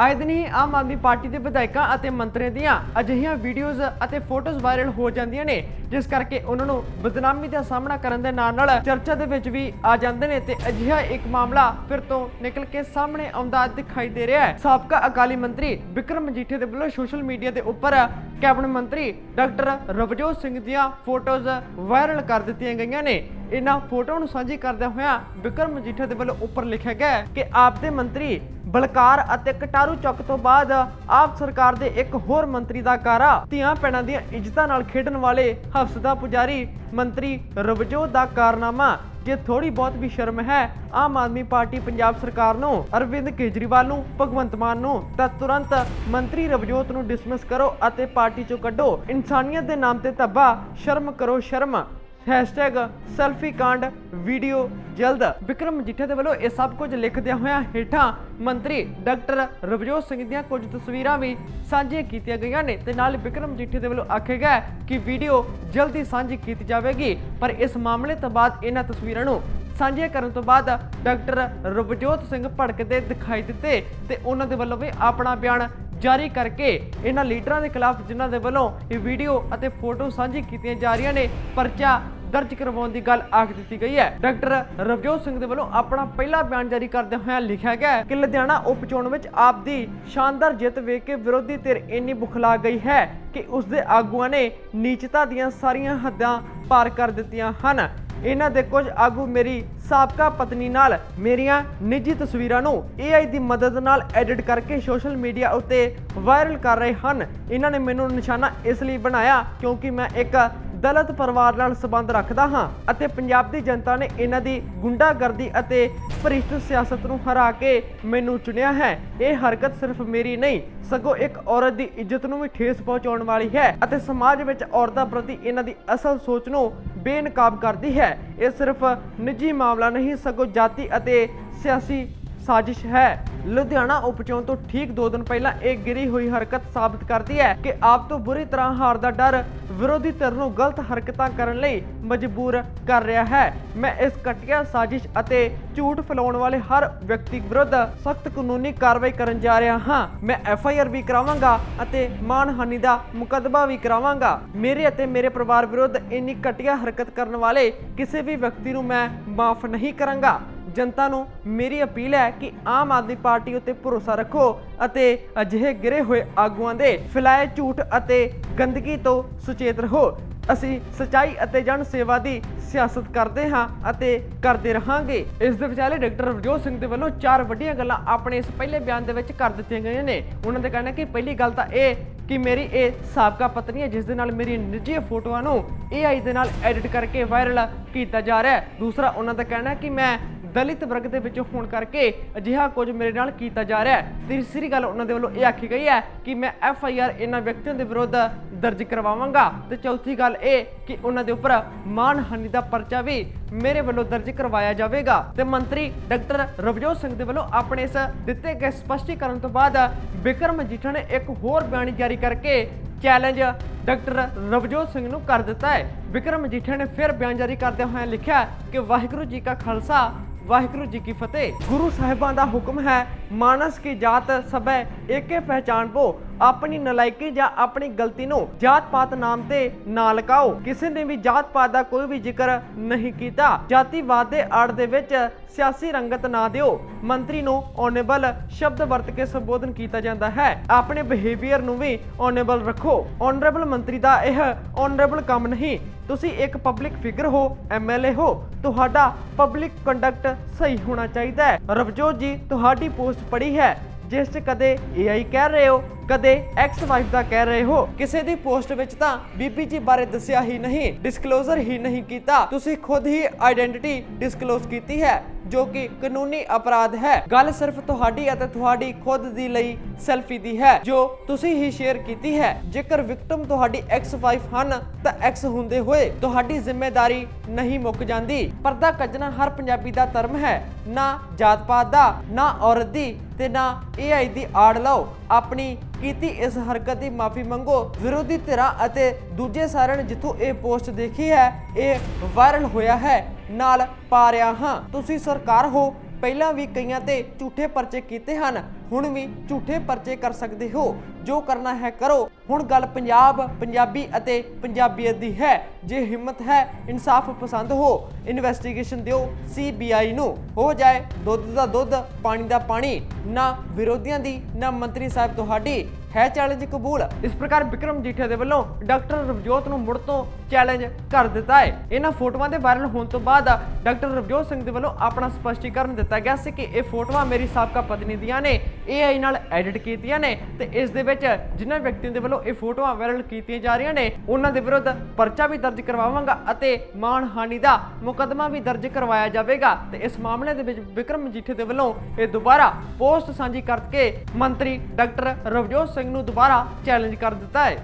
ਆਏ ਦਿਨ ਹੀ ਆਮ ਆਦਮੀ ਪਾਰਟੀ ਦੇ ਵਿਧਾਇਕਾਂ ਅਤੇ ਮੰਤਰੀਆਂ ਦੀਆਂ ਅਜਿਹੀਆਂ ਵੀਡੀਓਜ਼ ਅਤੇ ਫੋਟੋਜ਼ ਵਾਇਰਲ ਹੋ ਜਾਂਦੀਆਂ ਨੇ, ਜਿਸ ਕਰਕੇ ਉਹਨਾਂ ਨੂੰ ਬਦਨਾਮੀ ਦਾ ਸਾਹਮਣਾ ਕਰਨ ਦੇ ਨਾਲ ਨਾਲ ਚਰਚਾ ਦੇ ਵਿੱਚ ਵੀ ਆ ਜਾਂਦੇ ਨੇ ਤੇ ਅਜਿਹਾ ਇੱਕ ਮਾਮਲਾ ਫਿਰ ਤੋਂ ਨਿਕਲ ਕੇ ਸਾਹਮਣੇ ਆਉਂਦਾ ਦਿਖਾਈ ਦੇ ਰਿਹਾ ਹੈ। ਸਾਬਕਾ ਅਕਾਲੀ ਮੰਤਰੀ ਵਿਕਰਮ ਮਜੀਠੇ ਦੇ ਵੱਲੋਂ ਸੋਸ਼ਲ ਮੀਡੀਆ ਦੇ ਉੱਪਰ ਕੈਬਨਿਟ ਮੰਤਰੀ ਡਾਕਟਰ ਰਵਜੋਤ ਸਿੰਘ ਦੀਆਂ ਫੋਟੋਜ਼ ਵਾਇਰਲ ਕਰ ਦਿੱਤੀਆਂ ਗਈਆਂ ਨੇ। ਇਹਨਾਂ ਫੋਟੋਆਂ ਨੂੰ ਸਾਂਝੀ ਕਰਦਿਆਂ ਹੋਇਆਂ ਵਿਕਰਮ ਮਜੀਠੇ ਦੇ ਵੱਲੋਂ ਉੱਪਰ ਲਿਖਿਆ ਗਿਆ ਕਿ ਆਪ ਦੇ ਮੰਤਰੀ ਬਲਕਾਰ ਅਤੇ ਕਟਾਰੂ ਚੌਕ ਤੋਂ ਬਾਅਦ ਆਪ ਸਰਕਾਰ ਦੇ ਇੱਕ ਹੋਰ ਮੰਤਰੀ ਦਾ ਕਾਰਾ। ਧੀਆਂ ਪੈਣਾ ਦੀਆਂ ਇੱਜ਼ਤਾਂ ਨਾਲ ਖੇਡਣ ਵਾਲੇ ਹਫਸਦਾ ਪੁਜਾਰੀ ਮੰਤਰੀ ਰਵਜੋਤ ਦਾ ਕਾਰਨਾਮਾ, ਜੇ ਥੋੜੀ ਬਹੁਤ ਵੀ ਸ਼ਰਮ ਹੈ, ਆਮ ਆਦਮੀ ਪਾਰਟੀ ਪੰਜਾਬ ਸਰਕਾਰ ਨੂੰ, ਅਰਵਿੰਦ ਕੇਜਰੀਵਾਲ ਨੂੰ, ਭਗਵੰਤ ਮਾਨ ਨੂੰ, ਤਾਂ ਤੁਰੰਤ ਮੰਤਰੀ ਰਵਜੋਤ ਨੂੰ ਡਿਸਮਿਸ ਕਰੋ ਅਤੇ ਪਾਰਟੀ ਚੋਂ ਕੱਢੋ। ਇਨਸਾਨੀਅਤ ਦੇ ਨਾਮ ਤੇ ਧੱਬਾ, ਸ਼ਰਮ ਕਰੋ ਸ਼ਰਮ। ਹੈਸ਼ਟੈਗ ਸੈਲਫੀ ਕਾਂਡ ਵੀਡੀਓ ਜਲਦ। ਵਿਕਰਮ ਮਜੀਠੇ ਦੇ ਵੱਲੋਂ ਇਹ ਸਭ ਕੁਝ ਲਿਖਦਿਆਂ ਹੋਇਆਂ ਹੇਠਾਂ ਮੰਤਰੀ ਡਾਕਟਰ ਰਵਜੋਤ ਸਿੰਘ ਦੀਆਂ ਕੁਝ ਤਸਵੀਰਾਂ ਵੀ ਸਾਂਝੀਆਂ ਕੀਤੀਆਂ ਗਈਆਂ ਨੇ ਤੇ ਨਾਲ ਵਿਕਰਮ ਮਜੀਠੇ ਦੇ ਵੱਲੋਂ ਆਖਿਆ ਗਿਆ ਕਿ ਵੀਡੀਓ ਜਲਦੀ ਸਾਂਝੀ ਕੀਤੀ ਜਾਵੇਗੀ, ਪਰ ਇਸ ਮਾਮਲੇ ਤੋਂ ਬਾਅਦ ਇਹਨਾਂ ਤਸਵੀਰਾਂ ਨੂੰ ਸਾਂਝੀਆਂ ਕਰਨ ਤੋਂ ਬਾਅਦ ਡਾਕਟਰ ਰਵਜੋਤ ਸਿੰਘ ਭੜਕਦੇ ਦਿਖਾਈ ਦਿੱਤੇ ਤੇ ਉਹਨਾਂ ਦੇ ਵੱਲੋਂ ਵੀ ਆਪਣਾ ਬਿਆਨ ਜਾਰੀ ਕਰਕੇ ਇਹਨਾਂ ਲੀਡਰਾਂ ਦੇ ਖਿਲਾਫ ਜਿਨ੍ਹਾਂ ਦੇ ਵੱਲੋਂ ਇਹ ਵੀਡੀਓ ਅਤੇ ਫੋਟੋ ਸਾਂਝੀ ਕੀਤੀਆਂ ਜਾ ਰਹੀਆਂ ਨੇ, ਪਰਚਾ ਦਰਜ ਕਰਵਾਉਣ ਦੀ ਗੱਲ ਆਖ ਦਿੱਤੀ ਗਈ ਹੈ। ਡਾਕਟਰ ਰਵਜੋਤ ਸਿੰਘ ਦੇ ਵੱਲੋਂ ਆਪਣਾ ਪਹਿਲਾ ਬਿਆਨ ਜਾਰੀ ਕਰਦੇ ਹੋਇਆਂ ਲਿਖਿਆ ਗਿਆ ਕਿ ਲੁਧਿਆਣਾ ਉਪ ਚੋਣ ਵਿੱਚ ਆਪ ਦੀ ਸ਼ਾਨਦਾਰ ਜਿੱਤ ਵੇਖ ਕੇ ਵਿਰੋਧੀ ਧਿਰ ਇੰਨੀ ਬੁਖਲਾ ਗਈ ਹੈ ਕਿ ਉਸ ਦੇ ਆਗੂਆਂ ਨੇ ਨੀਚਤਾ ਦੀਆਂ ਸਾਰੀਆਂ ਹੱਦਾਂ ਪਾਰ ਕਰ ਦਿੱਤੀਆਂ ਹਨ। ਇਹਨਾਂ ਦੇ ਕੁਝ ਆਗੂ ਮੇਰੀ ਸਾਬਕਾ ਪਤਨੀ ਨਾਲ ਮੇਰੀਆਂ ਨਿੱਜੀ ਤਸਵੀਰਾਂ ਨੂੰ AI ਦੀ ਮਦਦ ਨਾਲ ਐਡਿਟ ਕਰਕੇ ਸੋਸ਼ਲ ਮੀਡੀਆ ਉੱਤੇ ਵਾਇਰਲ ਕਰ ਰਹੇ ਹਨ। ਇਹਨਾਂ ਨੇ ਮੈਨੂੰ ਨਿਸ਼ਾਨਾ ਇਸ ਲਈ ਬਣਾਇਆ ਕਿਉਂਕਿ ਮੈਂ ਇੱਕ ਦਲਿਤ ਪਰਿਵਾਰ ਨਾਲ ਸੰਬੰਧ ਰੱਖਦਾ ਹਾਂ ਅਤੇ ਪੰਜਾਬ ਦੀ ਜਨਤਾ ਨੇ ਇਹਨਾਂ ਦੀ ਗੁੰਡਾਗਰਦੀ ਅਤੇ ਭ੍ਰਿਸ਼ਟ ਸਿਆਸਤ ਨੂੰ ਹਰਾ ਕੇ ਮੈਨੂੰ ਚੁਣਿਆ ਹੈ। ਇਹ ਹਰਕਤ ਸਿਰਫ ਮੇਰੀ ਨਹੀਂ, ਸਗੋਂ ਇੱਕ ਔਰਤ ਦੀ ਇੱਜ਼ਤ ਨੂੰ ਵੀ ਠੇਸ ਪਹੁੰਚਾਉਣ ਵਾਲੀ ਹੈ ਅਤੇ ਸਮਾਜ ਵਿੱਚ ਔਰਤਾਂ ਪ੍ਰਤੀ ਇਹਨਾਂ ਦੀ ਅਸਲ ਸੋਚ ਨੂੰ ਬੇਨਕਾਬ ਕਰਦੀ ਹੈ। ਇਹ ਸਿਰਫ ਨਿੱਜੀ ਮਾਮਲਾ ਨਹੀਂ, ਸਗੋਂ ਜਾਤੀ ਅਤੇ ਸਿਆਸੀ ਸਾਜ਼ਿਸ਼ ਹੈ। ਲੁਧਿਆਣਾ ਉਪਚੋਣ ਤੋਂ ਠੀਕ 2 ਦਿਨ ਪਹਿਲਾਂ ਇਹ ਗਿਰੀ ਹੋਈ ਹਰਕਤ ਸਾਬਤ ਕਰਦੀ ਹੈ ਕਿ ਆਪ ਤੋਂ ਬੁਰੀ ਤਰ੍ਹਾਂ ਹਾਰ ਦਾ ਡਰ ਵਿਰੋਧੀ ਧਿਰ ਨੂੰ ਗਲਤ ਹਰਕਤਾਂ ਕਰਨ ਲਈ ਮਜਬੂਰ ਕਰ ਰਿਹਾ ਹੈ। ਮੈਂ ਇਸ ਘਟੀਆ ਸਾਜ਼ਿਸ਼ ਅਤੇ ਝੂਠ ਫੈਲਾਉਣ ਵਾਲੇ ਹਰ ਵਿਅਕਤੀ ਵਿਰੁੱਧ ਸਖਤ ਕਾਨੂੰਨੀ ਕਾਰਵਾਈ ਕਰਨ ਜਾ ਰਿਹਾ ਹਾਂ। ਮੈਂ ਐਫ ਆਈ ਆਰ ਵੀ ਕਰਾਵਾਂਗਾ ਅਤੇ ਮਾਨਹਾਨੀ ਦਾ ਮੁਕੱਦਮਾ ਵੀ ਕਰਾਵਾਂਗਾ। ਮੇਰੇ ਅਤੇ ਮੇਰੇ ਪਰਿਵਾਰ ਵਿਰੁੱਧ ਇੰਨੀ ਘਟੀਆ ਹਰਕਤ ਕਰਨ ਵਾਲੇ ਕਿਸੇ ਵੀ ਵਿਅਕਤੀ ਨੂੰ ਮੈਂ ਮਾਫ ਨਹੀਂ ਕਰਾਂਗਾ। ਜਨਤਾ ਨੂੰ ਮੇਰੀ ਅਪੀਲ ਹੈ ਕਿ ਆਮ ਆਦਮੀ ਪਾਰਟੀ ਉੱਤੇ ਭਰੋਸਾ ਰੱਖੋ ਅਤੇ ਅਜਿਹੇ ਗਿਰੇ ਹੋਏ ਆਗੂਆਂ ਦੇ ਫੈਲਾਏ ਝੂਠ ਅਤੇ ਗੰਦਗੀ ਤੋਂ ਸੁਚੇਤ ਰਹੋ। ਅਸੀਂ ਸਚਾਈ ਅਤੇ ਜਨ ਸੇਵਾ ਦੀ ਸਿਆਸਤ ਕਰਦੇ ਹਾਂ ਅਤੇ ਕਰਦੇ ਰਹਾਂਗੇ। ਇਸ ਦੇ ਵਿਚਾਲੇ ਡਾਕਟਰ ਰਵਜੋਤ ਸਿੰਘ ਦੇ ਵੱਲੋਂ ਚਾਰ ਵੱਡੀਆਂ ਗੱਲਾਂ ਆਪਣੇ ਇਸ ਪਹਿਲੇ ਬਿਆਨ ਦੇ ਵਿੱਚ ਕਰ ਦਿੱਤੀਆਂ ਗਈਆਂ ਨੇ। ਉਹਨਾਂ ਦਾ ਕਹਿਣਾ ਕਿ ਪਹਿਲੀ ਗੱਲ ਤਾਂ ਇਹ ਕਿ ਮੇਰੀ ਇਹ ਸਾਬਕਾ ਪਤਨੀ ਹੈ, ਜਿਸ ਦੇ ਨਾਲ ਮੇਰੀ ਨਿੱਜੀ ਫੋਟੋਆਂ ਨੂੰ AI ਦੇ ਨਾਲ ਐਡਿਟ ਕਰਕੇ ਵਾਇਰਲ ਕੀਤਾ ਜਾ ਰਿਹਾ ਹੈ। ਦੂਸਰਾ, ਉਹਨਾਂ ਦਾ ਕਹਿਣਾ ਕਿ ਮੈਂ ਦਲਿਤ ਵਰਗ ਦੇ ਵਿੱਚ ਹੋਣ ਕਰਕੇ ਅਜਿਹਾ ਕੁਝ ਮੇਰੇ ਨਾਲ ਕੀਤਾ ਜਾ ਰਿਹਾ ਹੈ। ਤੀਸਰੀ ਗੱਲ ਉਹਨਾਂ ਦੇ ਵੱਲੋਂ ਇਹ ਆਖੀ ਗਈ ਹੈ ਕਿ ਮੈਂ ਐਫ ਆਈ ਆਰ ਇਹਨਾਂ ਵਿਅਕਤੀਆਂ ਦੇ ਵਿਰੁੱਧ ਦਰਜ ਕਰਵਾਵਾਂਗਾ। ਤੇ ਚੌਥੀ ਗੱਲ ਇਹ ਕਿ ਉਹਨਾਂ ਦੇ ਉੱਪਰ ਮਾਨਹਾਨੀ ਦਾ ਪਰਚਾ ਵੀ ਮੇਰੇ ਵੱਲੋਂ ਦਰਜ ਕਰਵਾਇਆ ਜਾਵੇਗਾ। ਤੇ ਮੰਤਰੀ ਡਾਕਟਰ ਰਵਜੋਤ ਸਿੰਘ ਦੇ ਵੱਲੋਂ ਆਪਣੇ ਇਸ ਦਿੱਤੇ ਗਏ ਸਪਸ਼ਟੀਕਰਨ ਤੋਂ ਬਾਅਦ ਬਿਕਰਮ ਮਜੀਠਾ ਨੇ ਇੱਕ ਹੋਰ ਬਿਆਨ ਜਾਰੀ ਕਰਕੇ ਚੈਲੰਜ ਡਾਕਟਰ ਰਵਜੋਤ ਸਿੰਘ ਨੂੰ ਕਰ ਦਿੱਤਾ ਹੈ। ਵਿਕਰਮ ਮਜੀਠਾ ਨੇ ਫਿਰ ਬਿਆਨ ਜਾਰੀ ਕਰਦੇ ਹੋਏ ਲਿਖਿਆ ਕਿ ਵਾਹਿਗੁਰੂ ਜੀ ਕਾ ਖਾਲਸਾ, ਵਾਹਿਗੁਰੂ ਜੀ ਕੀ ਫਤਿਹ। ਗੁਰੂ ਸਾਹਿਬਾਂ ਦਾ ਹੁਕਮ ਹੈ ਮਾਨਸ ਕੀ ਜਾਤ ਸਭੈ ਏਕੇ ਪਹਿਚਾਨ ਪੋ। ਆਪਣੀ ਨਲਾਇਕੀ ਜਾਂ ਆਪਣੀ ਗਲਤੀ ਨੂੰ ਜਾਤ ਪਾਤ ਨਾਮ ਤੇ ਨਾ ਲਗਾਓ ਕਿਸੇ ਨੇ ਵੀ ਜਾਤ ਪਾਤ ਦਾ ਕੋਈ ਵੀ ਜ਼ਿਕਰ ਨਹੀਂ ਕੀਤਾ। ਜਾਤੀਵਾਦ ਦੇ ਆੜ ਦੇ ਵਿੱਚ ਸਿਆਸੀ ਰੰਗਤ ਨਾ ਦਿਓ। ਮੰਤਰੀ ਨੂੰ ਓਨੇਬਲ ਸ਼ਬਦ ਵਰਤ ਕੇ ਸੰਬੋਧਨ ਕੀਤਾ ਜਾਂਦਾ ਹੈ। ਆਪਣੇ ਬਿਹੇਵੀਅਰ ਨੂੰ ਵੀ ਓਨੇਬਲ ਰੱਖੋ। ਓਨਰੇਬਲ ਮੰਤਰੀ ਦਾ ਇਹ ਓਨਰੇਬਲ ਕੰਮ ਨਹੀਂ। ਤੁਸੀਂ ਇੱਕ ਪਬਲਿਕ ਫਿਗਰ ਹੋ ਐਮਐਲਏ ਹੋ, ਤੁਹਾਡਾ ਪਬਲਿਕ ਕੰਡਕਟ ਸਹੀ ਹੋਣਾ ਚਾਹੀਦਾ ਹੈ। ਰਵਜੋਤ ਜੀ, ਤੁਹਾਡੀ ਪੋਸਟ ਪੜੀ ਹੈ। ਜਿਸ 'ਚ ਕਦੇ AI ਕਹਿ ਰਹੇ ਹੋ ਕਦੇ ਐਕਸ ਵਾਈਫ ਦਾ ਕਹਿ ਰਹੇ ਹੋ? ਕਿਸੇ ਦੀ ਪੋਸਟ ਵਿੱਚ ਤਾਂ ਬੀਬੀ ਜੀ ਬਾਰੇ ਦੱਸਿਆ ਹੀ ਨਹੀਂ ਡਿਸਕਲੋਜ਼ਰ ਹੀ ਨਹੀਂ ਕੀਤਾ। ਤੁਸੀਂ ਖੁਦ ਹੀ ਆਇਡੈਂਟੀਟੀ ਡਿਸਕਲੋਜ਼ ਕੀਤੀ ਹੈ, ਜੋ ਕਿ ਕਾਨੂੰਨੀ ਅਪਰਾਧ ਹੈ। ਗੱਲ ਸਿਰਫ ਤੁਹਾਡੀ ਅਤੇ ਤੁਹਾਡੀ ਖੁਦ ਦੀ ਲਈ ਸੈਲਫੀ ਦੀ ਹੈ, ਜੋ ਤੁਸੀਂ ਹੀ ਸ਼ੇਅਰ ਕੀਤੀ ਹੈ। ਜੇਕਰ ਵਿਕਟਮ ਤੁਹਾਡੀ ਐਕਸ ਵਾਈਫ ਹਨ, ਤਾਂ ਐਕਸ ਹੁੰਦੇ ਹੋਏ ਤੁਹਾਡੀ ਜ਼ਿੰਮੇਵਾਰੀ ਨਹੀਂ ਮੁੱਕ ਜਾਂਦੀ। ਪਰਦਾ ਕੱਜਣਾ ਹਰ ਪੰਜਾਬੀ ਦਾ ਧਰਮ ਹੈ, ਨਾ ਜਾਤ ਪਾਤ ਦਾ, ਨਾ ਔਰਤ ਦੀ ਤੇ ਨਾ AI ਦੀ ਆੜ ਲਓ। ਆਪਣੀ ਕੀਤੀ ਇਸ ਹਰਕਤ ਦੀ ਮਾਫੀ ਮੰਗੋ। ਵਿਰੋਧੀ ਧਿਰਾਂ ਅਤੇ ਦੂਜੇ ਸਾਰਿਆਂ ਨੇ ਜਿੱਥੋਂ ਇਹ ਪੋਸਟ ਦੇਖੀ ਹੈ, ਇਹ ਵਾਇਰਲ ਹੋਇਆ ਹੈ। ਨਾਲ ਪਾ ਰਿਹਾ ਹਾਂ। ਤੁਸੀਂ ਸਰਕਾਰ ਹੋ, ਪਹਿਲਾਂ ਵੀ ਕਈਆਂ ਤੇ ਝੂਠੇ ਪਰਚੇ ਕੀਤੇ ਹਨ। ਹੁਣ ਵੀ ਝੂਠੇ ਪਰਚੇ ਕਰ ਸਕਦੇ ਹੋ। ਜੋ ਕਰਨਾ ਹੈ ਕਰੋ। ਹੁਣ ਗੱਲ ਪੰਜਾਬ, ਪੰਜਾਬੀ ਅਤੇ ਪੰਜਾਬੀਅਤ ਦੀ ਹੈ। ਜੇ ਹਿੰਮਤ ਹੈ, ਇਨਸਾਫ ਪਸੰਦ ਹੋ ਇਨਵੈਸਟੀਗੇਸ਼ਨ ਦਿਓ ਸੀਬੀਆਈ ਨੂੰ। ਹੋ ਜਾਏ ਦੁੱਧ ਦਾ ਦੁੱਧ, ਪਾਣੀ ਦਾ ਪਾਣੀ, ਨਾ ਵਿਰੋਧੀਆਂ ਦੀ, ਨਾ ਮੰਤਰੀ ਸਾਹਿਬ ਤੁਹਾਡੀ। ਹੈ ਚੈਲੰਜ ਕਬੂਲ? ਇਸ ਪ੍ਰਕਾਰ ਵਿਕਰਮ ਜੀਠੇ ਦੇ ਵੱਲੋਂ ਡਾਕਟਰ ਰਵਜੋਤ ਨੂੰ ਮੁੜ ਤੋਂ ਚੈਲੰਜ ਕਰ ਦਿੱਤਾ ਹੈ। ਇਹਨਾਂ ਫੋਟੋਆਂ ਦੇ ਵਾਇਰਲ ਹੋਣ ਤੋਂ ਬਾਅਦ ਡਾਕਟਰ ਰਵਜੋਤ ਸਿੰਘ ਦੇ ਵੱਲੋਂ ਆਪਣਾ ਸਪਸ਼ਟੀਕਰਨ ਦਿੱਤਾ ਗਿਆ ਸੀ ਕਿ ਇਹ ਫੋਟੋਆਂ ਮੇਰੀ ਸਾਬਕਾ ਪਤਨੀ ਦੀਆਂ ਨੇ। AI ਨਾਲ ਐਡਿਟ ਕੀਤੀਆਂ ਨੇ ਤੇ ਇਸ ਦੇ ਵਿੱਚ ਜਿਨ੍ਹਾਂ ਵਿਅਕਤੀਆਂ ਦੇ ਵੱਲੋਂ ਇਹ ਫੋਟੋਆਂ ਵਾਇਰਲ ਕੀਤੀਆਂ ਜਾ ਰਹੀਆਂ ਨੇ, ਉਹਨਾਂ ਦੇ ਵਿਰੁੱਧ ਪਰਚਾ ਵੀ ਦਰਜ ਕਰਵਾਵਾਂਗਾ ਅਤੇ ਮਾਣਹਾਨੀ ਦਾ ਮੁਕੱਦਮਾ ਵੀ ਦਰਜ ਕਰਵਾਇਆ ਜਾਵੇਗਾ ਤੇ ਇਸ ਮਾਮਲੇ ਦੇ ਵਿੱਚ ਵਿਕਰਮ ਮਜੀਠੇ ਦੇ ਵੱਲੋਂ ਇਹ ਦੁਬਾਰਾ ਪੋਸਟ ਸਾਂਝੀ ਕਰਕੇ ਮੰਤਰੀ ਡਾਕਟਰ ਰਵਜੋਤ ਸਿੰਘ ਨੂੰ ਦੁਬਾਰਾ ਚੈਲੰਜ ਕਰ ਦਿੱਤਾ ਹੈ।